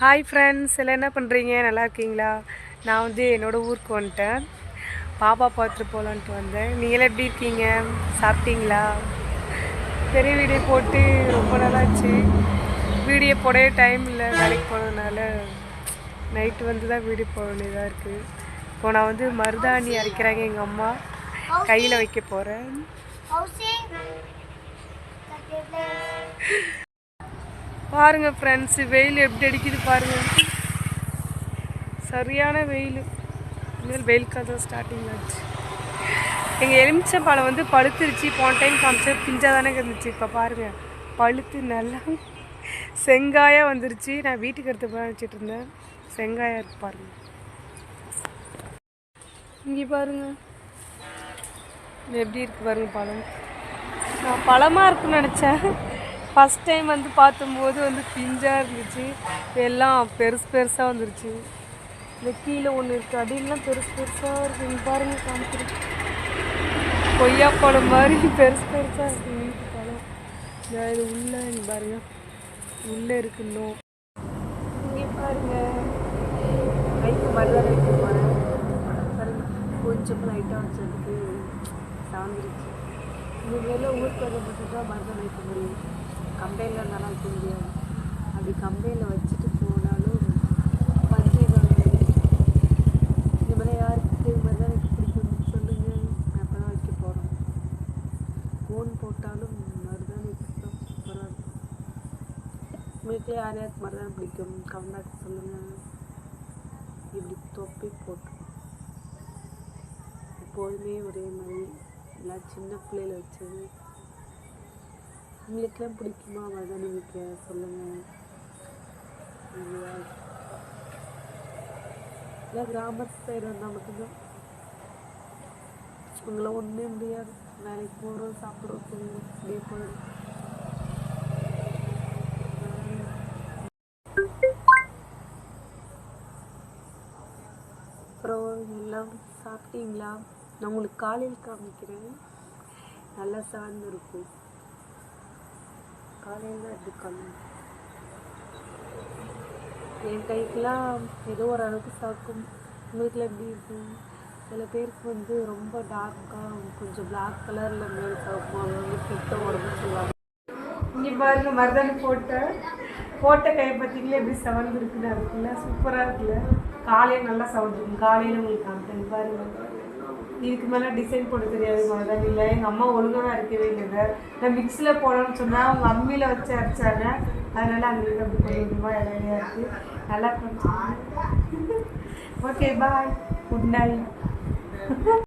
Hi friends எல்லாம் என்ன பண்ணுறீங்க நல்லா இருக்கீங்களா? நான் வந்து என்னோடய ஊருக்கு வந்துட்டேன். பாப்பா பார்த்துட்டு போகலான்ட்டு வந்தேன். நீங்களாம் எப்படி இருக்கீங்க? சாப்பிட்டீங்களா? பெரிய வீடியோ போட்டு ரொம்ப நாளாச்சு. வீடியோ போடவே டைம் இல்லை. வேலைக்கு போனதுனால நைட்டு வந்து தான் வீடியோ போட வேண்டியதாக இருக்குது இப்போ நான் வந்து மருதாணி அரைக்கிறாங்க எங்கள் அம்மா. கையில் வைக்க போகிறேன் பாருங்க ஃப்ரெண்ட்ஸ் வெயில் எப்படி அடிக்குது பாருங்க. சரியான வெயில். இனிமேல் வெயில் காலம் ஸ்டார்டிங் ஆச்சு. எங்கள் எலுமிச்சம்பழம் வந்து பழுத்துருச்சு. போன டைம் காமிச்சா பிஞ்சா தானே இருந்துச்சு. இப்போ பாருங்க பழுத்து நல்லா செங்காயாக வந்துருச்சு. நான் வீட்டுக்கு எடுத்து போய் வச்சுட்டு இருந்தேன். செங்காயாக இருக்கு பாருங்க. இங்கே பாருங்க. எப்படி இருக்கு பாருங்க பழம். நான் பழமாக இருக்குன்னு நினச்சேன். ஃபஸ்ட் டைம் வந்து பார்த்தும்போது வந்து பிஞ்சாக இருந்துச்சு. எல்லாம் பெருசு பெருசாக வந்துருச்சு. இந்த கீழே ஒன்று இருக்குது அடியெல்லாம் பெருசு பெருசாக இருக்குது பாருங்க காமிக்கிறேன். கொய்யா பழம் மாதிரி பெருசு பெருசாக இருக்குது வீட்டு பழம். இது உள்ளே பாருங்க. உள்ளே இருக்கு இன்னும். இங்கே பாருங்க. கைக்கு மருதாணி வைக்க போகிறேன் பாருங்க. கொஞ்சம் லைட்டாக வச்சதுக்கு சாந்திருச்சு இந்த வேலை ஊருக்கு வந்து தான் மருதாணி வைக்க முடியும் கம்பெனியில் இருந்தாலும் வைக்க முடியாது அப்படி கம்பெனியில் வச்சுட்டு போனாலும் பஞ்சு இந்த மாதிரி யாருக்கு தான் வைக்க பிடிக்கும் சொல்லுங்கள் அப்போ தான் வைக்க போகிறோம் ஃபோன் போட்டாலும் மருதாணி வைக்க சூப்பராக இருக்கும் உங்களுக்கு யார் யாருக்கு மருதாணி பிடிக்கும்? கமெண்ட் சொல்லுங்கள் இப்படி தொப்பி போட்டு. எப்போதுமே ஒரே மாதிரி. எல்லாம் சின்ன பிள்ளையில வச்சது. உங்களுக்கெல்லாம் பிடிக்குமா? மருதாணி வைக்க சொல்லுங்கள் இல்லை கிராமத்து சைடு வந்தால் மட்டும்தான். உங்களை ஒன்றே முடியாது. வேலைக்கு போகிறோம் சாப்பிட்றோம் தூங்குறோம். அப்படியே போயிடும். அப்புறம் எல்லாம் சாப்பிட்டீங்களா? நான் உங்களுக்கு காலையில் காமிக்கிறேன். நல்லா சார்ந்து இருக்கும் காலையில் எப்படி காணும் என் கைக்கெலாம் ஏதோ ஒரு அளவுக்கு சாக்கும் உங்களுக்குலாம் எப்படி இருக்கும் சில பேருக்கு வந்து ரொம்ப டார்க்காக கொஞ்சம் பிளாக் கலரில் மேல் சாக்கும் அது உடம்பு உடம்புன்னு சொல்லுவாங்க. இங்கே பாருங்க மருதாணி போட்டேன் போட்ட கையை பார்த்தீங்களா? எப்படி சவந்து இருக்குன்னா இருக்குல்ல சூப்பராக இருக்குல்ல? காலையில் நல்லா சவுண்ட் இருக்கும் காலையில் உங்களுக்கு காமிட்டேன் பாருங்க. இதுக்கு மேலே டிசைன் போட தெரியாது மருதாணி இல்லை எங்கள் அம்மா ஒழுங்காக அரைக்கவே இல்லை நான் மிக்ஸியில் போடணும்னு சொன்னால் அவங்க அம்மியில் வச்சு அரைச்சாங்க. அதனால் அங்கே அப்படி கொஞ்சம் கொஞ்சமாக இலையா இருக்குது நல்லா ஓகே பாய் குட் நைட்